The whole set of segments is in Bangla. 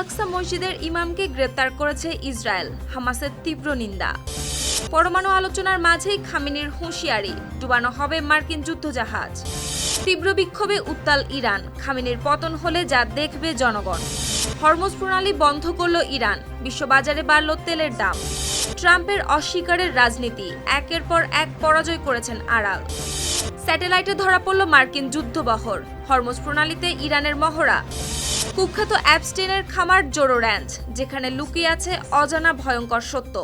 আকসা মসজিদের ইমামকে গ্রেপ্তার করেছে ইসরায়েল, হামাসের তীব্র নিন্দা। পরমাণু আলোচনার মাঝেই খামিনির হুঁশিয়ারি, ডুবানো হবে মার্কিন যুদ্ধজাহাজ। তীব্র বিক্ষোভে উত্তাল ইরান, খামিনির পতন হলে যা দেখবে জনগণ। হরমোজ প্রণালী বন্ধ করল ইরান, বিশ্ববাজারে বাড়ল তেলের দাম। ট্রাম্পের অস্বীকারের রাজনীতি, একের পর এক পরাজয় করেছেন আড়াল। স্যাটেলাইটে ধরা পড়ল মার্কিন যুদ্ধবহর, হরমোজ প্রণালীতে ইরানের মহড়া। কুখ্যাত অ্যাপস্টেনের খামার জোরো র্যাঞ্চ, যেখানে লুকিয়ে আছে অজানা ভয়ঙ্কর সত্য।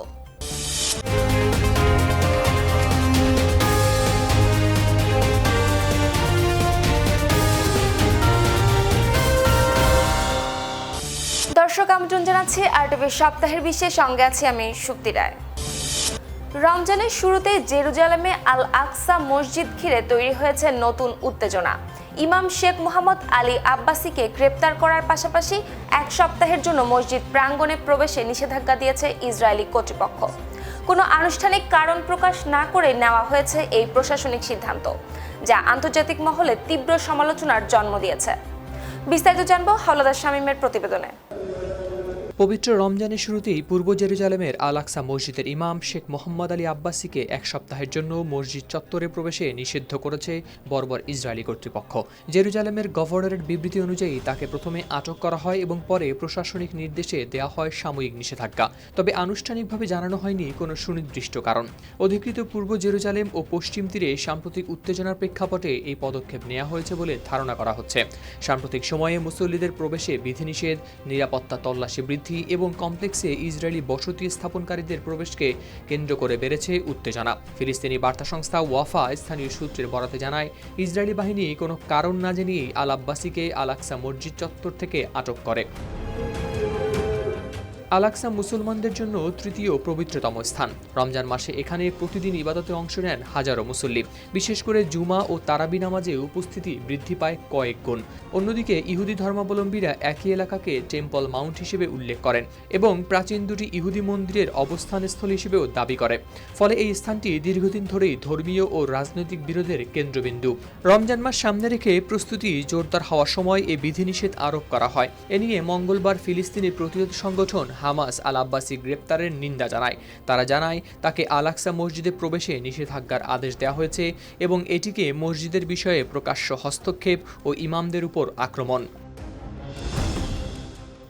দর্শক, আমন্ত্রণ জানাচ্ছি আরটিভির সপ্তাহের বিশেষ সঙ্গে আছি আমি শুক্তি রায়। রমজানের শুরুতেই জেরুজালেমে আল আকসা মসজিদ ঘিরে তৈরি হয়েছে নতুন উত্তেজনা। ইমাম শেখ মোহাম্মদ আলী আব্বাসিকে গ্রেপ্তার করার পাশাপাশি এক সপ্তাহের জন্য মসজিদ প্রাঙ্গণে প্রবেশে নিষেধাজ্ঞা দিয়েছে ইসরায়েলি কর্তৃপক্ষ। কোনো আনুষ্ঠানিক কারণ প্রকাশ না করে নেওয়া হয়েছে এই প্রশাসনিক সিদ্ধান্ত, যা আন্তর্জাতিক মহলে তীব্র সমালোচনার জন্ম দিয়েছে। বিস্তারিত জানব হাওলাদার শামীমের প্রতিবেদনে। পবিত্র রমজানের শুরুতেই পূর্ব জেরুজালেমের আল আকসা মসজিদের ইমাম শেখ মোহাম্মদ আলী আব্বাসিকে এক সপ্তাহের জন্য মসজিদ চত্বরে প্রবেশে নিষিদ্ধ করেছে বর্বর ইসরায়েলি কর্তৃপক্ষ। জেরুজালেমের গভর্নরের বিবৃতি অনুযায়ী তাকে প্রথমে আটক করা হয় এবং পরে প্রশাসনিক নির্দেশে দেওয়া হয় সাময়িক নিষেধাজ্ঞা। তবে আনুষ্ঠানিকভাবে জানানো হয়নি কোনো সুনির্দিষ্ট কারণ। অধিকৃত পূর্ব জেরুজালেম ও পশ্চিম তীরে সাম্প্রতিক উত্তেজনার প্রেক্ষাপটে এই পদক্ষেপ নেওয়া হয়েছে বলে ধারণা করা হচ্ছে। সাম্প্রতিক সময়ে মুসল্লিদের প্রবেশে বিধিনিষেধ, নিরাপত্তা তল্লাশি বৃদ্ধি এবং কমপ্লেক্সে ইসরায়েলি বসতি স্থাপনকারীদের প্রবেশকে কেন্দ্র করে বেড়েছে উত্তেজনা। ফিলিস্তিনি বার্তা সংস্থা ওয়াফা স্থানীয় সূত্রের বরাতে জানায়, ইসরায়েলি বাহিনী কোনো কারণ না জেনেই আল আব্বাসিকে আল আকসা মসজিদ চত্বর থেকে আটক করে। আলাক্সা মুসলমানদের জন্য তৃতীয় পবিত্রতম স্থান। রমজান মাসে এখানে প্রতিদিন ইবাদতে অংশ নেন হাজারো মুসল্লি। বিশেষ করে জুমা ও তারাবি নামাজে উপস্থিতি বৃদ্ধি পায় কয়েক গুণ। অন্যদিকে ইহুদি ধর্মাবলম্বীরা একই এলাকাকে টেম্পল মাউন্ট হিসেবে উল্লেখ করেন এবং প্রাচীন দুটি ইহুদি মন্দিরের অবস্থানস্থল হিসেবেও দাবি করে। ফলে এই স্থানটি দীর্ঘদিন ধরেই ধর্মীয় ও রাজনৈতিক বিরোধের কেন্দ্রবিন্দু। রমজান মাস সামনে রেখে প্রস্তুতি জোরদার হওয়ার সময় এ বিধিনিষেধ আরোপ করা হয়। এ নিয়ে মঙ্গলবার ফিলিস্তিনি প্রতিরোধ সংগঠন হামাস আল আব্বাসি গ্রেপ্তারের নিন্দা জানায়। তারা জানায়, তাকে আলাক্সা মসজিদে প্রবেশে নিষেধাজ্ঞার আদেশ দেওয়া হয়েছে এবং এটিকে মসজিদের বিষয়ে প্রকাশ্য হস্তক্ষেপ ও ইমামদের উপর আক্রমণ।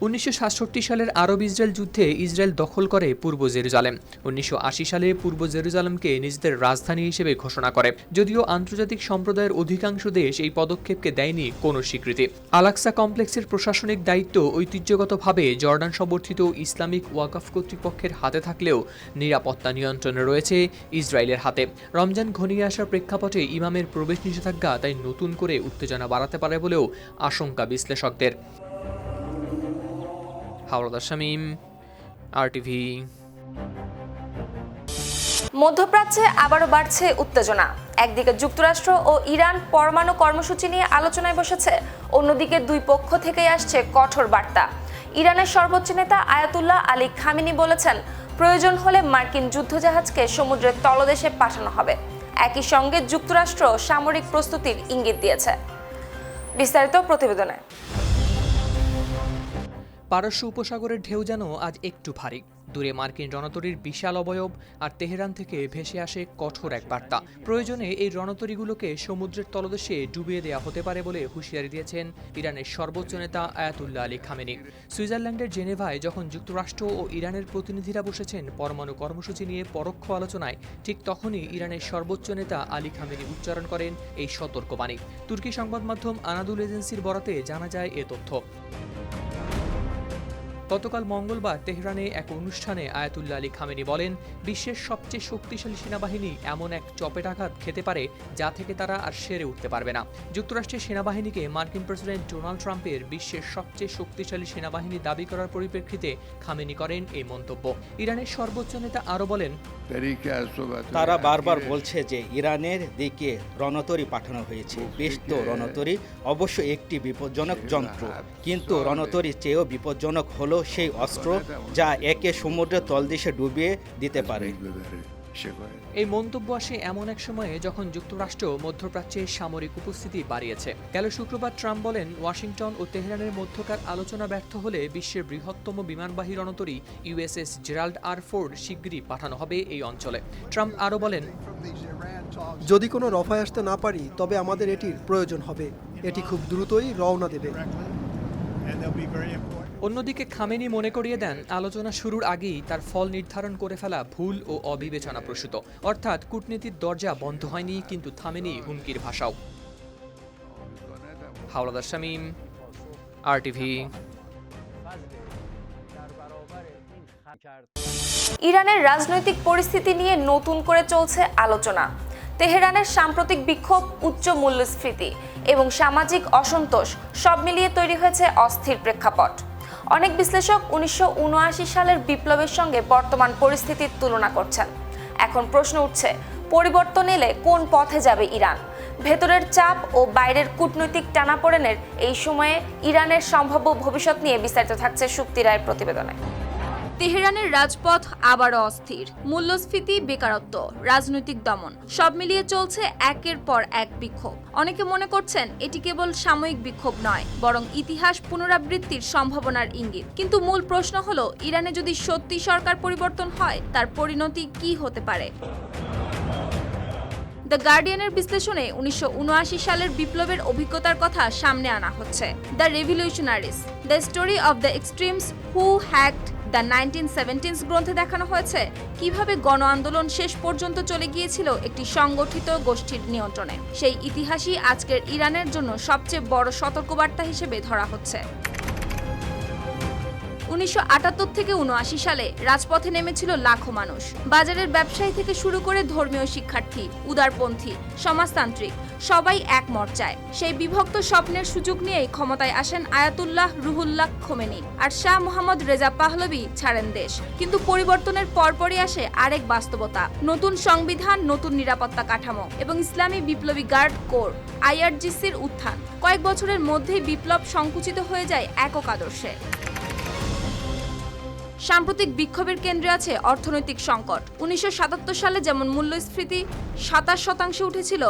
উনিশশো সাতষট্টি সালের আরব ইসরায়েল যুদ্ধে ইসরায়েল দখল করে পূর্ব জেরুজালেম। উনিশশো আশি সালে পূর্ব জেরুজালেমকে নিজেদের রাজধানী হিসেবে ঘোষণা করে। যদিও আন্তর্জাতিক সম্প্রদায়ের অধিকাংশ দেশ এই পদক্ষেপকে দেয়নি কোনো স্বীকৃতি। আলাক্সা কমপ্লেক্সের প্রশাসনিক দায়িত্ব ঐতিহ্যগতভাবে জর্ডান সমর্থিত ইসলামিক ওয়াকফ কর্তৃপক্ষের হাতে থাকলেও নিরাপত্তা নিয়ন্ত্রণে রয়েছে ইসরায়েলের হাতে। রমজান ঘনিয়ে আসার প্রেক্ষাপটে ইমামের প্রবেশ নিষেধাজ্ঞা তাই নতুন করে উত্তেজনা বাড়াতে পারে বলেও আশঙ্কা বিশ্লেষকদের। হাওড়াদার শামীম আর টিভি মধ্যপ্রাচ্যে আবারও বাড়ছে উত্তেজনা। একদিকে যুক্তরাষ্ট্র ও ইরান পরমাণু কর্মসূচি নিয়ে আলোচনায় বসেছে, অন্যদিকে দুই পক্ষ থেকেই আসছে কঠোর বার্তা। ইরানের সর্বোচ্চ নেতা আয়াতুল্লাহ আলী খামিনি বলেছেন, প্রয়োজন হলে মার্কিন যুদ্ধজাহাজকে সমুদ্রের তলদেশে পাঠানো হবে। একই সঙ্গে যুক্তরাষ্ট্র সামরিক প্রস্তুতির ইঙ্গিত দিয়েছে। বিস্তারিত প্রতিবেদনে। পারস্য উপসাগরের ঢেউ যেন আজ একটু ভারী। দূরে মার্কিন রণতরীর বিশাল অবয়ব আর তেহরান থেকে ভেসে আসে কঠোর এক বার্তা। প্রয়োজনে এই রণতরীগুলোকে সমুদ্রের তলদেশে ডুবিয়ে দেওয়া হতে পারে বলে হুঁশিয়ারি দিয়েছেন ইরানের সর্বোচ্চ নেতা আয়াতুল্লাহ আলী খামেনি। সুইজারল্যান্ডের জেনেভায় যখন যুক্তরাষ্ট্র ও ইরানের প্রতিনিধিরা বসেছেন পরমাণু কর্মসূচি নিয়ে পরোক্ষ আলোচনায়, ঠিক তখনই ইরানের সর্বোচ্চ নেতা আলী খামেনি উচ্চারণ করেন এই সতর্কবাণী। তুর্কি সংবাদ মাধ্যম আনাদুল এজেন্সির বরাতে জানা যায় এ তথ্য। গতকাল মঙ্গলবার তেহরানে এক অনুষ্ঠানে আয়াতুল্লা আলী খামেনি বলেন, বিশ্বের সবচেয়ে শক্তিশালী সেনাবাহিনী এমন এক চপেট আঘাত খেতে পারে যা থেকে তারা আর সেরে উঠতে পারবে না। যুক্তরাষ্ট্রের সেনাবাহিনীকে মার্কিন প্রেসিডেন্ট ডোনাল্ড ট্রাম্পের বিশ্বের সবচেয়ে শক্তিশালী সেনাবাহিনী দাবি করার পরিপ্রেক্ষিতে খামেনি করেন এই মন্তব্য। ইরানের সর্বোচ্চ নেতা আরও বলেন, তারা বারবার বলছে যে ইরানের দিকে রণতরী পাঠানো হয়েছে। বেশ তো রণতরী, অবশ্য একটি বিপজ্জনক যন্ত্র। কিন্তু রণতরী চেয়েও বিপজ্জনক হলো সেই অস্ত্র যা একে সমুদ্রের তলদেশে ডুবিয়ে দিতে পারে। এই মন্তব্য আসে এমন এক সময়ে যখন যুক্তরাষ্ট্র মধ্যপ্রাচ্যে সামরিক উপস্থিতি বাড়িয়েছে। গেল শুক্রবার ট্রাম্প বলেন ওয়াশিংটন ও তেহরানের মধ্যকার আলোচনা ব্যর্থ হলে বিশ্বের বৃহত্তম বিমানবাহী রণতরী ইউএসএস জেরাল্ড আর ফোর্ড শিগগিরই পাঠানো হবে এই অঞ্চলে। ট্রাম্প আরও বলেন যদি কোনো রফায় আসতে না পারি তবে আমাদের এটির প্রয়োজন হবে। এটি খুব দ্রুতই রওনা দেবে। অন্যদিকে খামেনি মনে করিয়ে দেন, আলোচনা শুরুর আগেই তার ফল নির্ধারণ করে ফেলা ভুল ও অবিবেচনা প্রসূত। অর্থাৎ কূটনীতির দরজা বন্ধ হয়নি, কিন্তু থামেনি হুমকির ভাষাও। হাওলাদার শামীম আর টিভি ইরানের রাজনৈতিক পরিস্থিতি নিয়ে নতুন করে চলছে আলোচনা। তেহরানের সাম্প্রতিক বিক্ষোভ, উচ্চ মূল্যস্ফীতি এবং সামাজিক অসন্তোষ সব মিলিয়ে তৈরি হয়েছে অস্থির প্রেক্ষাপট। অনেক বিশ্লেষক উনিশশো উনআশি সালের বিপ্লবের সঙ্গে বর্তমান পরিস্থিতির তুলনা করছেন। এখন প্রশ্ন উঠছে, পরিবর্তন এলে কোন পথে যাবে ইরান? ভেতরের চাপ ও বাইরের কূটনৈতিক টানাপোড়েনের এই সময়ে ইরানের সম্ভাব্য ভবিষ্যৎ নিয়ে বিস্তারিত থাকছে শুক্তি রায়ের প্রতিবেদনে। তেহরানের রাজপথ আবারও অস্থির। মূল্যস্ফীতি, বেকারত্ব, রাজনৈতিক দমন, সব মিলিয়ে চলছে একের পর এক বিক্ষোভ। অনেকে মনে করছেন এটি কেবল সাময়িক বিক্ষোভ নয়, বরং ইতিহাস পুনরাবৃত্তির সম্ভাবনার ইঙ্গিত। কিন্তু মূল প্রশ্ন হলো, ইরানে যদি সত্যি সরকার পরিবর্তন হয়, তার পরিণতি কি হতে পারে? দ্য গার্ডিয়ানের বিশ্লেষণে উনিশশো উনআশি সালের বিপ্লবের অভিজ্ঞতার কথা সামনে আনা হচ্ছে। The revolutionaries, the story of the extremes, who hacked the nineteen seventeens গ্রন্থে দেখানো হয়েছে কীভাবে গণ আন্দোলন শেষ পর্যন্ত চলে গিয়েছিল একটি সংগঠিত গোষ্ঠীর নিয়ন্ত্রণে। সেই ইতিহাসই আজকের ইরানের জন্য সবচেয়ে বড় সতর্কবার্তা হিসেবে ধরা হচ্ছে। উনিশশো আটাত্তর থেকে উনআশি সালে রাজপথে নেমেছিল লাখো মানুষ। বাজারের ব্যবসায়ী থেকে শুরু করে ধর্মীয় শিক্ষার্থী, উদারপন্থী, সমাজতান্ত্রিক সবাই এক মর্চায়। সেই বিভক্ত স্বপ্নের সুযোগ নিয়েই ক্ষমতায় আসেন আয়াতুল্লাহ রুহুল্লাহ খোমেনি আর শাহ মোহাম্মদ রেজা পাহলবি ছাড়েন দেশ। কিন্তু পরিবর্তনের পরপরই আসে আরেক বাস্তবতা, নতুন সংবিধান, নতুন নিরাপত্তা কাঠামো এবং ইসলামী বিপ্লবী গার্ড কোর, আইআরজিসির উত্থান। কয়েক বছরের মধ্যেই বিপ্লব সংকুচিত হয়ে যায় একক আদর্শে। সাম্প্রতিক বিক্ষোভের কেন্দ্রে আছে অর্থনৈতিক সংকট। উনিশশো সাতাত্তর সালে যেমন মূল্যস্ফীতি সাতাশ শতাংশে উঠেছিল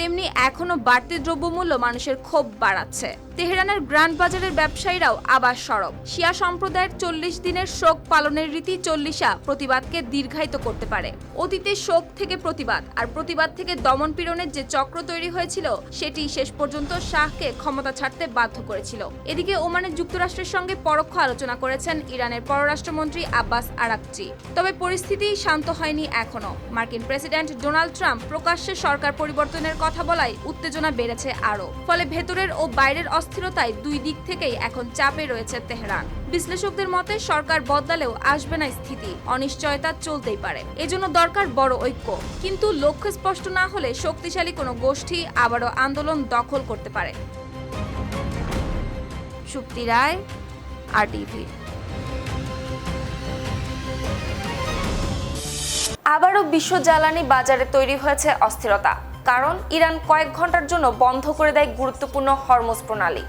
তেমনি এখনও বাড়তি দ্রব্যমূল্য মানুষের ক্ষোভ বাড়াচ্ছে। তেহরানের গ্রান্ড বাজারের ব্যবসায়ীরাও আবার সরব। শিয়া সম্প্রদায়ের চল্লিশ দিনের শোক পালনের রীতি চল্লিশা প্রতিবাদকে দীর্ঘায়িত করতে পারে। অতীতে শোক থেকে প্রতিবাদ আর প্রতিবাদ থেকে দমন পীড়নের যে চক্র তৈরি হয়েছিল সেটি শেষ পর্যন্ত শাহকে ক্ষমতা ছাড়তে বাধ্য করেছিল। এদিকে ওমানের যুক্তরাষ্ট্রের সঙ্গে পরোক্ষ আলোচনা করেছেন ইরানের পররাষ্ট্রমন্ত্রী আব্বাস আরাকচি। তবে পরিস্থিতি শান্ত হয়নি এখনও মার্কিন প্রেসিডেন্ট ডোনাল্ড ট্রাম্প প্রকাশ্যে সরকার পরিবর্তনের কথা বলায় উত্তেজনা বেড়েছে আরও। ফলে ভেতরের ও বাইরের অস্থিরতায় দুই দিক থেকেই এখন চাপে রয়েছে তেহরান। বিশ্লেষকদের মতে সরকার বদলালেও আসবে না স্থিতি। অনিশ্চয়তা চলতেই পারে। এজন্য দরকার বড় ঐক্য। কিন্তু লক্ষ্য স্পষ্ট না হলে শক্তিশালী কোনো গোষ্ঠী আবারও আন্দোলন দখল করতে পারে। শুক্তি রায় আর টিভি আবারও বিশ্ব জ্বালানি বাজারে তৈরি হয়েছে অস্থিরতা। কারণ ইরান কয়েক ঘণ্টার জন্য বন্ধ করে দেয় গুরুত্বপূর্ণ হরমোজ প্রণালী।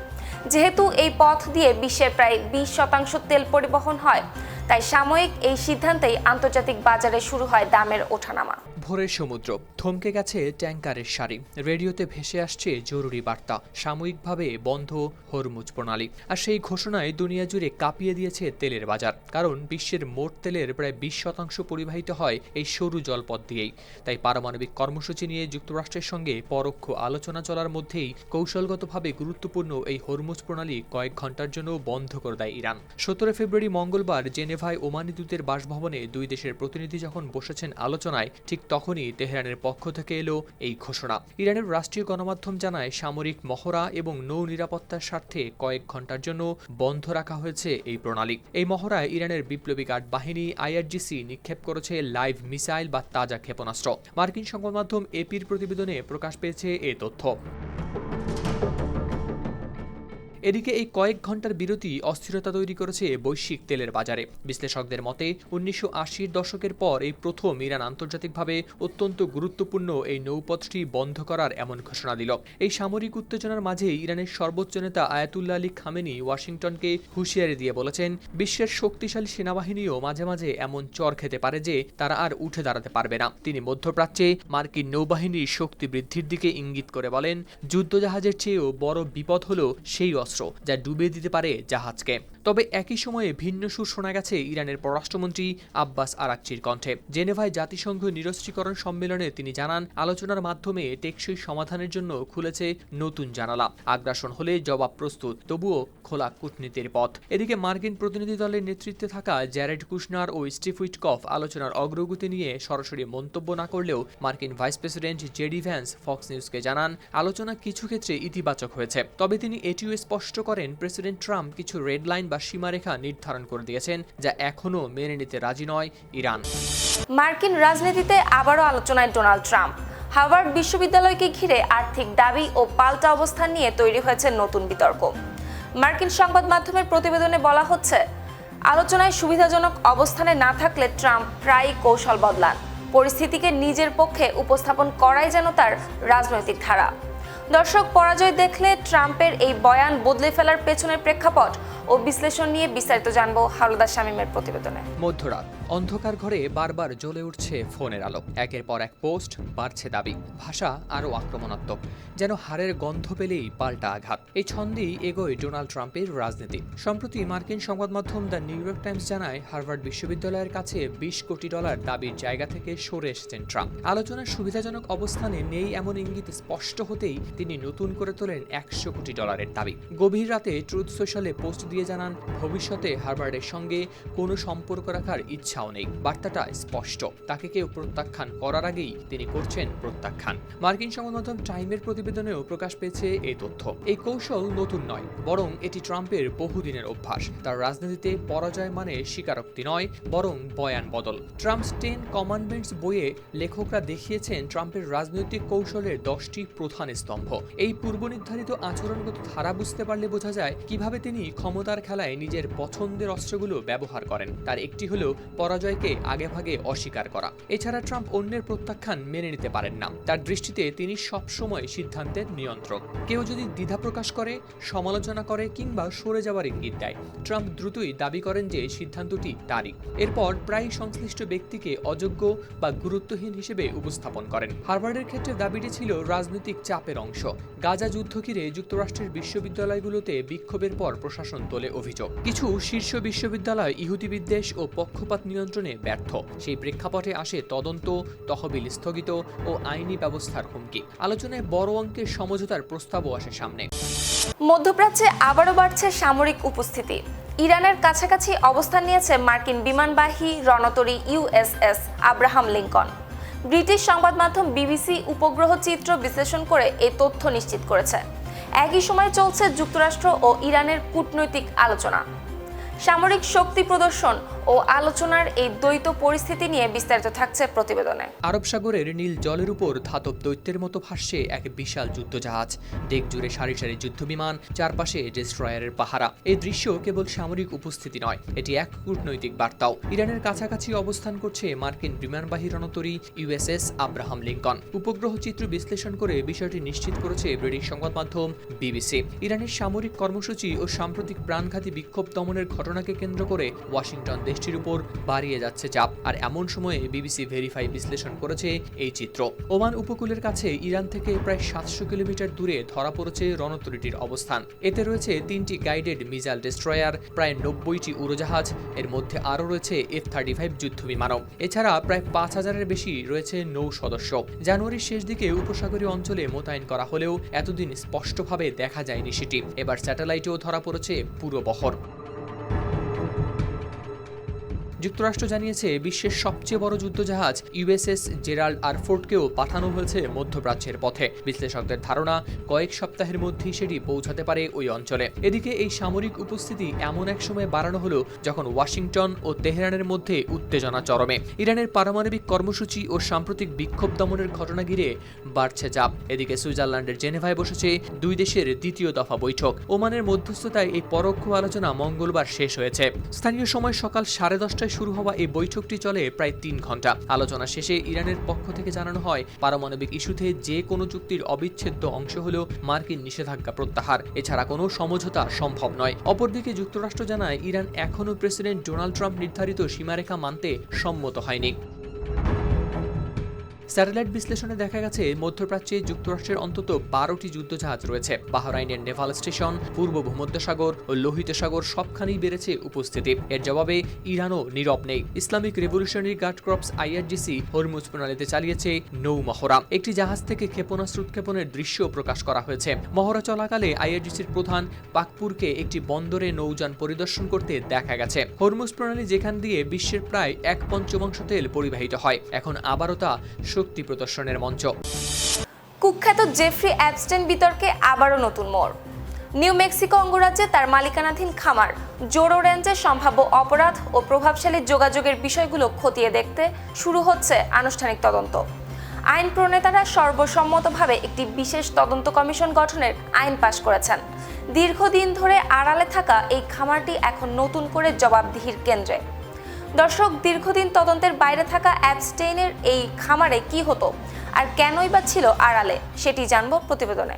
যেহেতু এই পথ দিয়ে বিশ্বের প্রায় বিশ শতাংশ তেল পরিবহন হয় তাই সাময়িক এই সিদ্ধান্তেই আন্তর্জাতিক বাজারে শুরু হয় দামের ওঠানামা। ভোরের সমুদ্র, থমকে গেছে ট্যাঙ্কারের সারি। রেডিওতে ভেসে আসছে জরুরি বার্তা, সাময়িকভাবে বন্ধ হরমুজ প্রণালী। আর সেই ঘোষণায় দুনিয়া জুড়ে কাঁপিয়ে দিয়েছে তেলের বাজার, কারণ বিশ্বের মোট তেলের প্রায় বিশ শতাংশ পরিবাহিত হয় এই সরু জলপথ দিয়েই। তাই পারমাণবিক কর্মসূচি নিয়ে যুক্তরাষ্ট্রের সঙ্গে পরোক্ষ আলোচনা চলার মধ্যেই কৌশলগতভাবে গুরুত্বপূর্ণ এই হরমুজ প্রণালী কয়েক ঘণ্টার জন্য বন্ধ করে দেয় ইরান। সতেরো ফেব্রুয়ারি মঙ্গলবার জেনেভায় ওমানি দূতের বাসভবনে দুই দেশের প্রতিনিধি যখন বসেছেন আলোচনায়, ঠিক তখনই তেহরানের পক্ষ থেকে এলো এই ঘোষণা। ইরানের রাষ্ট্রীয় গণমাধ্যম জানায়, সামরিক মহড়া এবং নৌ নিরাপত্তার স্বার্থে কয়েক ঘণ্টার জন্য বন্ধ রাখা হয়েছে এই প্রণালী। এই মহড়ায় ইরানের বিপ্লবী গার্ড বাহিনী, আইআরজিসি, নিক্ষেপ করেছে লাইভ মিসাইল বা তাজা ক্ষেপণাস্ত্র। মার্কিন সংবাদ মাধ্যম এপির প্রতিবেদনে প্রকাশ পেয়েছে এ তথ্য। এদিকে এই কয়েক ঘণ্টার বিরতি অস্থিরতা তৈরি করেছে বৈশ্বিক তেলের বাজারে। বিশ্লেষকদের মতে, উনিশশো দশকের পর এই প্রথম ইরান আন্তর্জাতিকভাবে অত্যন্ত গুরুত্বপূর্ণ এই নৌপথটি বন্ধ করার এমন ঘোষণা দিল। এই সামরিক উত্তেজনার মাঝে ইরানের সর্বোচ্চ নেতা আয়াতুল্লাহ আলী খামেনি ওয়াশিংটনকে হুঁশিয়ারি দিয়ে বলেছেন, বিশ্বের শক্তিশালী সেনাবাহিনীও মাঝে মাঝে এমন চর খেতে পারে যে তারা আর উঠে দাঁড়াতে পারবে না। তিনি মধ্যপ্রাচ্যে মার্কিন নৌবাহিনীর শক্তি বৃদ্ধির দিকে ইঙ্গিত করে বলেন, যুদ্ধজাহাজের চেয়েও বড় বিপদ হলো সেই অস্ত্র। যা ডুবিয়ে দিতে পারে জাহাজকে। তবে একই সময়ে ভিন্ন সুর শোনা গেছে ইরানের পররাষ্ট্রমন্ত্রী আব্বাস আরাকচির কণ্ঠে। জেনেভায় জাতিসংঘ নিরস্ত্রীকরণ সম্মেলনে তিনি জানান, আলোচনার মাধ্যমে টেকসই সমাধানের জন্য খুলেছে নতুন জানালা। আগ্রাসন হলে জবাব প্রস্তুত, তবুও খোলা কূটনীতির পথ। এদিকে মার্কিন প্রতিনিধি দলের নেতৃত্বে থাকা জ্যারেড কুশনার ও স্টিভ উইটকফ আলোচনার অগ্রগতি নিয়ে সরাসরি মন্তব্য না করলেও মার্কিন vice president JD Vance, Fox নিউজকে জানান, আলোচনা কিছু ক্ষেত্রে ইতিবাচক হয়েছে। তবে তিনি এটিও স্পষ্ট করেন, প্রেসিডেন্ট ট্রাম্প কিছু রেড লাইন বা সীমারেখা নির্ধারণ করে দিয়েছেন, যা এখনও মেনে নিতে রাজি নয় ইরান। মার্কিন রাজনীতিতে আবারও আলোচনায় ডোনাল্ড ট্রাম্প। হার্ভার্ড বিশ্ববিদ্যালয়কে ঘিরে আর্থিক দাবি ও পাল্টা অবস্থান নিয়ে তৈরি হয়েছে নতুন বিতর্ক। মার্কিন সংবাদ মাধ্যমের প্রতিবেদনে বলা হচ্ছে, আলোচনায় সুবিধাজনক অবস্থানে না থাকলে ট্রাম্প প্রায়ই কৌশল বদলান। পরিস্থিতিকে নিজের পক্ষে উপস্থাপন করাই যেন তার রাজনৈতিক ধারা। দর্শক, পরাজয় দেখলে ট্রাম্পের এই বয়ান বদলে ফেলার পেছনের প্রেক্ষাপট ও বিশ্লেষণ নিয়ে বিস্তারিত জানব হারুদার শামীমের প্রতিবেদনে। মধ্যরাত, অন্ধকার ঘরে বারবার জ্বলে উঠছে ফোনের আলো। একের পর এক পোস্ট, বাড়ছে দাবি, ভাষা আরও আক্রমণাত্মক। যেন হারের গন্ধ পেলেই পাল্টা আঘাত। এই ছন্দেই এগোয় ডোনাল্ড ট্রাম্পের রাজনীতি। সম্প্রতি মার্কিন সংবাদ মাধ্যম দ্য নিউ ইয়র্ক টাইমস জানায়, হার্ভার্ড বিশ্ববিদ্যালয়ের কাছে বিশ কোটি ডলার দাবির জায়গা থেকে সরে এসেছেন ট্রাম্প। আলোচনার সুবিধাজনক অবস্থানে নেই এমন ইঙ্গিত স্পষ্ট হতেই তিনি নতুন করে তোলেন একশো কোটি ডলারের দাবি। গভীর রাতে ট্রুথ সোশ্যালে পোস্ট দিয়ে জানান, ভবিষ্যতে হার্ভার্ডের সঙ্গে কোনো সম্পর্ক রাখার ইচ্ছাও নেই। বার্তাটা স্পষ্ট। তাকে কেউ প্রত্যাখ্যান করার আগেই তিনি করছেন প্রত্যাখ্যান। মার্কিন সংবাদ মাধ্যম টাইমের প্রতিবেদনেও প্রকাশ পেয়েছে এই তথ্য। এই কৌশল নতুন নয়, বরং এটি ট্রাম্পের বহুদিনের অভ্যাস। তার রাজনীতিতে পরাজয় মানে স্বীকারোক্তি নয়, বরং বয়ান বদল। ট্রাম্পস টেন কমান্ডমেন্টস বইয়ে লেখকরা দেখিয়েছেন, ট্রাম্পের রাজনৈতিক কৌশলের দশটি প্রধান স্তম্ভ। এই পূর্বনির্ধারিত আচরণগত ধারা বুঝতে পারলে বোঝা যায় কীভাবে তিনি ক্ষমতার খেলায় নিজের পছন্দের অস্ত্রগুলো ব্যবহার করেন। তার একটি হলো পরাজয়কে আগেভাগে অস্বীকার করা। এছাড়া ট্রাম্প অন্যের প্রত্যাখ্যান মেনে নিতে পারেন না। তার দৃষ্টিতে তিনি সবসময় সিদ্ধান্তের নিয়ন্ত্রক। কেউ যদি দ্বিধা প্রকাশ করে, সমালোচনা করে কিংবা সরে যাওয়ার ইঙ্গিত দেয়, ট্রাম্প দ্রুতই দাবি করেন যে সিদ্ধান্তটি তারই। এরপর প্রায় সংশ্লিষ্ট ব্যক্তিকে অযোগ্য বা গুরুত্বহীন হিসেবে উপস্থাপন করেন। হার্ভার্ডের ক্ষেত্রে দাবিটি ছিল রাজনৈতিক চাপের অংশ। গাজা যুদ্ধ ঘিরে যুক্তরাষ্ট্রের বিশ্ববিদ্যালয়গুলোতে বিক্ষোভের পর প্রশাসন তোলে অভিযোগ। কিছু শীর্ষ বিশ্ববিদ্যালয় ইহুদি বিদ্বেষ ও পক্ষপাত নিয়ন্ত্রণে ব্যর্থ। সেই প্রেক্ষাপটে আসে তদন্ত, তহবিল স্থগিত ও আইনি ব্যবস্থার হুমকি। আলোচনায় বড় অঙ্কের সমঝোতার প্রস্তাবও আসে সামনে। মধ্যপ্রাচ্যে আবারও বাড়ছে সামরিক উপস্থিতি। ইরানের কাছাকাছি অবস্থান নিয়েছে মার্কিন বিমানবাহী রণতরী ইউএসএস আব্রাহাম লিঙ্কন। ব্রিটিশ সংবাদ মাধ্যম বিবিসি উপগ্রহ চিত্র বিশ্লেষণ করে এই তথ্য নিশ্চিত করেছে। একই সময়ে চলছে যুক্তরাষ্ট্র ও ইরানের কূটনৈতিক আলোচনা। সামরিক শক্তি প্রদর্শন ও আলোচনার এই দ্বৈত পরিস্থিতি নিয়ে বিস্তারিত থাকছে প্রতিবেদনে। আরব সাগরের নীল জলের উপর ধাতব দৈত্যের মতো ভাসছে এক বিশাল যুদ্ধজাহাজ। ডেক জুড়ে সারি সারি যুদ্ধবিমান, চারপাশে ডেস্ট্রয়ারের পাহারা। এই দৃশ্য কেবল সামরিক উপস্থিতি নয়, এটি এক কূটনৈতিক বার্তাও। ইরানের কাছাকাছি অবস্থান করছে মার্কিন বিমানবাহী রণতরী ইউএসএস আব্রাহাম লিঙ্কন। উপগ্রহ চিত্র বিশ্লেষণ করে বিষয়টি নিশ্চিত করেছে ব্রিটিশ সংবাদ মাধ্যম বিবিসি। ইরানের সামরিক কর্মসূচি ও সাম্প্রতিক প্রাণঘাতী বিক্ষোভ দমনের ঘটনাকে কেন্দ্র করে ওয়াশিংটন দেশটির উপর বাড়িয়ে যাচ্ছে চাপ। আর এমন সময়ে বিবিসি ভেরিফাই বিশ্লেষণ করেছে এই চিত্র। ওমান উপকূলের কাছে ইরান থেকে প্রায় সাতশো কিলোমিটার দূরে ধরা পড়েছে রণতরীটির অবস্থান। এতে রয়েছে তিনটি গাইডেড মিসাইল ডেস্ট্রয়ার, প্রায় নব্বইটি উড়োজাহাজ, এর মধ্যে আরও রয়েছে এফ থার্টি ফাইভ যুদ্ধ যুদ্ধবিমানও। এছাড়া প্রায় পাঁচ হাজারের বেশি রয়েছে নৌ সদস্য। জানুয়ারির শেষ দিকে উপসাগরীয় অঞ্চলে মোতায়েন করা হলেও এতদিন স্পষ্টভাবে দেখা যায়নি সেটি। এবার স্যাটেলাইটেও ধরা পড়েছে পুরো বহর। যুক্তরাষ্ট্র জানিয়েছে, বিশ্বের সবচেয়ে বড় যুদ্ধজাহাজ ইউএসএস জেরাল্ড আরফোর্ডকেও পাঠানো হয়েছে মধ্যপ্রাচ্যের পথে। বিশ্লেষকদের ধারণা, কয়েক সপ্তাহের মধ্যেই সেটি পৌঁছাতে পারে ওই অঞ্চলে। এদিকে এই সামরিক উপস্থিতি এমন এক সময় বাড়ানো হলো যখন ওয়াশিংটন ও তেহরানের মধ্যে উত্তেজনা চরমে। ইরানের পারমাণবিক কর্মসূচি ও সাম্প্রতিক বিক্ষোভ দমনের ঘটনা ঘিরে বাড়ছে চাপ। এদিকে সুইজারল্যান্ডের জেনেভায় বসেছে দুই দেশের দ্বিতীয় দফা বৈঠক। ওমানের মধ্যস্থতায় এই পরোক্ষ আলোচনা মঙ্গলবার শেষ হয়েছে। স্থানীয় সময় সকাল সাড়ে দশটায় শুরু হওয়া এই বৈঠকটি চলে প্রায় তিন ঘণ্টা আলোচনা শেষে ইরানের পক্ষ থেকে জানানো হয়, পারমাণবিক ইস্যুতে যে কোনো চুক্তির অবিচ্ছেদ্য অংশ হল মার্কিন নিষেধাজ্ঞা প্রত্যাহার। এছাড়া কোনো সমঝোতা সম্ভব নয়। অপরদিকে যুক্তরাষ্ট্র জানায়, ইরান এখনও প্রেসিডেন্ট ডোনাল্ড ট্রাম্প নির্ধারিত সীমারেখা মানতে সম্মত হয়নি। স্যাটেলাইট বিশ্লেষণে দেখা গেছে, মধ্যপ্রাচ্যে যুক্তরাষ্ট্রের অন্তত বারোটি যুদ্ধজাহাজ রয়েছে। বাহরাইনের নেভাল স্টেশন, পূর্ব ভূমধ্যসাগর ও লোহিত সাগর সবখানেই বেড়েছে উপস্থিতি। এর জবাবে, ইরানও নীরব নেই। Islamic Revolutionary Guard Corps IRGC Hormuz প্রণালীতে চালিয়েছে নৌ মহড়া। একটি জাহাজ থেকে ক্ষেপণাস্ত্র উৎক্ষেপণের দৃশ্য প্রকাশ করা হয়েছে। মহড়া চলাকালে আইআরজিসির প্রধান পাকপুরকে একটি বন্দরে নৌযান পরিদর্শন করতে দেখা গেছে। হরমুজ প্রণালী যেখান দিয়ে বিশ্বের প্রায় এক পঞ্চমাংশ তেল পরিবাহিত হয়। এখন আবারও তা শক্তি প্রদর্শনের মঞ্চ। কুখ্যাত জেফ্রি অ্যাবস্টেন বিতর্কে আবারও নতুন মোড়। নিউ মেক্সিকো অঙ্গরাজ্যে তার মালিকানাধীন খামার, জোরো রেঞ্জের সম্ভাব্য অপরাধ ও প্রভাবশালী যোগাযোগের বিষয়গুলো খতিয়ে দেখতে শুরু হচ্ছে আনুষ্ঠানিক তদন্ত। আইন প্রণেতারা সর্বসম্মতভাবে একটি বিশেষ তদন্ত কমিশন গঠনের আইন পাশ করেছেন। দীর্ঘদিন ধরে আড়ালে থাকা এই খামারটি এখন নতুন করে জবাবদিহির কেন্দ্রে। দর্শক, দীর্ঘদিন তদন্তের বাইরে থাকা অ্যাবস্টেইনের এই খামারে কি হতো আর কেনই বা ছিল আড়ালে, সেটি জানব প্রতিবেদনে।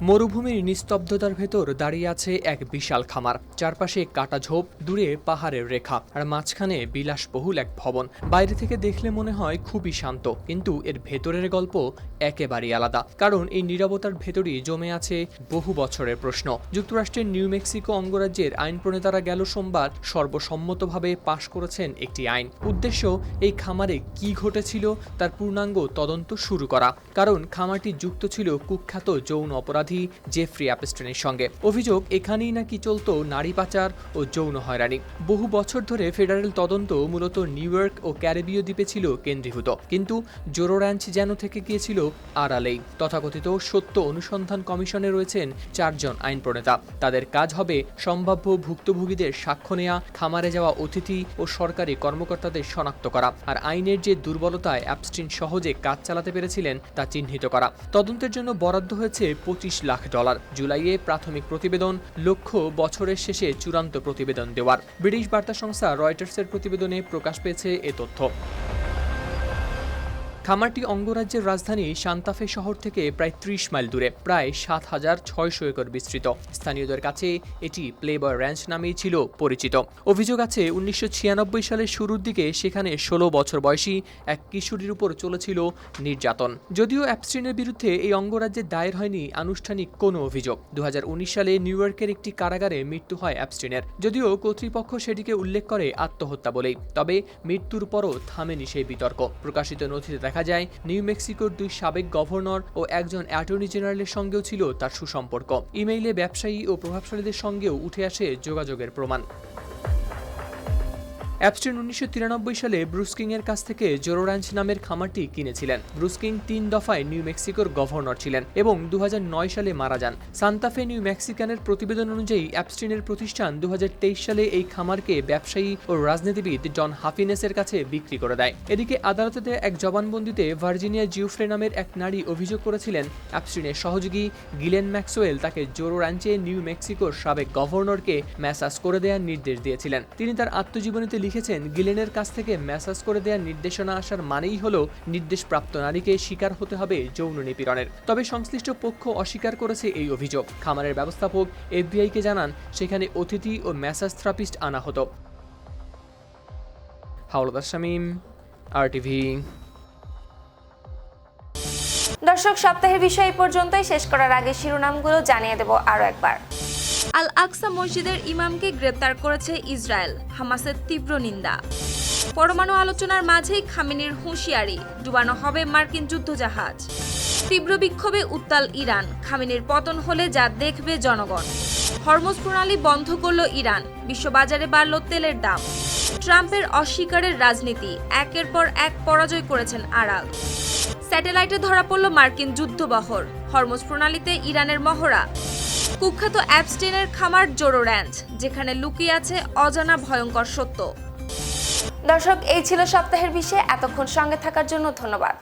মরুভূমির নিস্তব্ধতার ভেতর দাঁড়িয়ে আছে এক বিশাল খামার। চারপাশে কাটা ঝোপ, দূরে পাহাড়ের রেখা, আর মাঝখানে বিলাসবহুল এক ভবন। বাইরে থেকে দেখলে মনে হয় খুবই শান্ত, কিন্তু এর ভেতরের গল্প একেবারেই আলাদা, কারণ এই নীরবতার ভেতরই জমে আছে বহু বছরের প্রশ্ন। যুক্তরাষ্ট্রের নিউ মেক্সিকো অঙ্গরাজ্যের আইন প্রণেতারা গেল সোমবার সর্বসম্মতভাবে পাশ করেছেন একটি আইন। উদ্দেশ্য, এই খামারে কি ঘটেছিল তার পূর্ণাঙ্গ তদন্ত শুরু করা। কারণ খামারটি যুক্ত ছিল কুখ্যাত যৌন অপরাধী জেফ্রি অ্যাপস্টনের সঙ্গে। অভিযোগ, এখানেই নাকি চলতো নারী পাচার ও যৌন হয়রানি। বহু বছর ধরে ফেডারেল তদন্ত মূলত নিউ ইয়র্ক ও ক্যারিবীয় দ্বীপে ছিল কেন্দ্রীভূত। কিন্তু জোরো র্যাঞ্চ যেন থেকে গিয়েছিল আড়ালেই। তথাকথিত সত্য অনুসন্ধান কমিশনে রয়েছেন চারজন আইন প্রণেতা। তাদের কাজ হবে সম্ভাব্য ভুক্তভোগীদের সাক্ষ্য নেওয়া খামারে যাওয়া অতিথি ও সরকারি কর্মকর্তাদের শনাক্ত করা। আর আইনের যে দুর্বলতায় অ্যাপস্টিন সহজে কাজ চালাতে পেরেছিলেন তা চিহ্নিত করা। তদন্তের জন্য বরাদ্দ হয়েছে পঁচিশ লাখ ডলার। জুলাইয়ে প্রাথমিক প্রতিবেদন, লক্ষ্য বছরের শেষে চূড়ান্ত প্রতিবেদন দেওয়ার। ব্রিটিশ বার্তা সংস্থা রয়টার্সের প্রতিবেদনে প্রকাশ পেয়েছে এ তথ্য। খামারটি অঙ্গরাজ্যের রাজধানী সান্তাফে শহর থেকে প্রায় ত্রিশ মাইল দূরে, প্রায় সাত হাজার ছয়শো একর বিস্তৃত। স্থানীয়দের কাছে এটি প্লেবয় র্যাঞ্চ নামেই ছিল পরিচিত। অভিযোগ আছে, উনিশশো সালের শুরুর দিকে সেখানে ষোলো বছর বয়সী এক কিশোরীর উপর চলেছিল নির্যাতন। যদিও অ্যাপস্ট্রিনের বিরুদ্ধে এই অঙ্গরাজ্যে দায়ের হয়নি আনুষ্ঠানিক কোনো অভিযোগ। দু হাজার উনিশ সালে নিউ ইয়র্কের একটি কারাগারে মৃত্যু হয় অ্যাপস্ট্রিনের যদিও কর্তৃপক্ষ সেটিকে উল্লেখ করে আত্মহত্যা বলেই, তবে মৃত্যুর পরও থামেনি সেই বিতর্ক। প্রকাশিত নথিতে দেখা যায়, নিউ মেক্সিকোর দুই সাবেক গভর্নর ও একজন অ্যাটর্নি জেনারেলের সঙ্গেও ছিল তার সুসম্পর্ক। ইমেইলে ব্যবসায়ী ও প্রভাবশালীদের সঙ্গেও উঠে আসে যোগাযোগের প্রমাণ। অ্যাপস্টিন উনিশশো সালে ব্রুস্কিং এর কাছ থেকে জোরো র্যাঞ্চ নামের খামারটি কিনেছিলেন। ব্রুস্কিং তিন দফায় নিউ মেক্সিকোর গভর্নর ছিলেন এবং দু হাজার নয় সালে মারা যান। সান্তাফে নিউ মেক্সিকানের প্রতিবেদন অনুযায়ী অ্যাপস্টিনের প্রতিষ্ঠান দু হাজার তেইশ সালে এই খামারকে ব্যবসায়ী ও রাজনীতিবিদ জন হাফিনেসের কাছে বিক্রি করে দেয়। এদিকে আদালতে এক জবানবন্দিতে ভার্জিনিয়া জিউফ্রে নামের এক নারী অভিযোগ করেছিলেন অ্যাপস্টিনের সহযোগী গিলেন ম্যাক্সওয়েল তাকে জোরো র্যাঞ্চে নিউ মেক্সিকোর সাবেক গভর্নরকে ম্যাসাজ করে দেওয়ার নির্দেশ দিয়েছিলেন। তিনি তার আত্মজীবনীতে লিখেছেন, গিলেনের কাছ থেকে ম্যাসাজ করে দেওয়ার নির্দেশনা আসার মানেই হলো নির্দেশপ্রাপ্ত নারীকে শিকার হতে হবে যৌন নিপীড়নের। তবে সংশ্লিষ্ট পক্ষ অস্বীকার করেছে এই অভিযোগ। খামারের ব্যবস্থাপক এফবিআইকে জানান, সেখানে অতিথি ও ম্যাসাজ থেরাপিস্ট আনা হতো। হাওলাদার শামীম আর টিভি দর্শক, সপ্তাহের বিষয় পর্যন্তই। শেষ করার আগে শিরোনামগুলো জানিয়ে দেব আরও একবার। আল আকসা মসজিদের ইমামকে গ্রেপ্তার করেছে ইসরায়েল, হামাসের তীব্র নিন্দা। পরমাণু আলোচনার মাঝেই খামেনির হুঁশিয়ারি, ডুবানো হবে মার্কিন যুদ্ধজাহাজ। তীব্র বিক্ষোভে উত্তাল ইরান, খামেনির পতন হলে যা দেখবে জনগণ। হরমোজ প্রণালী বন্ধ করল ইরান, বিশ্ববাজারে বাড়ল তেলের দাম। ট্রাম্পের অস্বীকারের রাজনীতি, একের পর এক পরাজয় করেছেন আড়াল। স্যাটেলাইটে ধরা পড়ল মার্কিন যুদ্ধবহর হরমোজ প্রণালীতে ইরানের মহড়া। কুখ্যাত অ্যাপস্টেনের খামার জোরো র্যাঞ্চ যেখানে লুকিয়ে আছে অজানা ভয়ঙ্কর সত্য। দর্শক, এই ছিল সপ্তাহের বিষয়ে। এতক্ষণ সঙ্গে থাকার জন্য ধন্যবাদ।